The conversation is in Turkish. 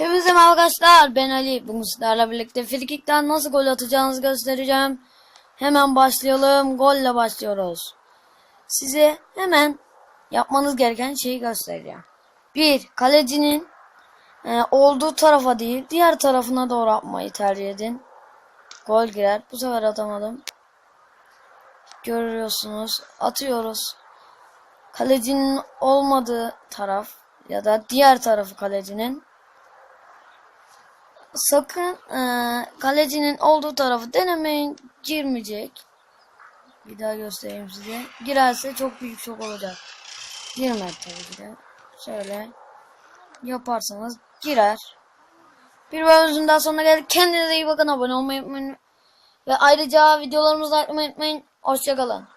Herkese merhaba arkadaşlar. Ben Ali. Bugün sizlerle birlikte frikikten nasıl gol atacağınızı göstereceğim. Hemen başlayalım. Golle başlıyoruz. Size hemen yapmanız gereken şeyi göstereceğim. Bir, kalecinin e, olduğu tarafa değil, diğer tarafına doğru atmayı tercih edin. Gol girer. Bu sefer atamadım. Görüyorsunuz. Atıyoruz. Kalecinin olmadığı taraf ya da diğer tarafı kalecinin sakın e, kalecinin olduğu tarafı denemeyin girmeyecek. Bir daha göstereyim size. Girerse çok büyük şok olacak. Girmez tabii ki de. Şöyle yaparsanız girer. Bir bölümümüzün daha sonuna geldik. Kendinize iyi bakın. Abone olmayı unutmayın. Ve ayrıca videolarımızı like unutmayın. Hoşçakalın.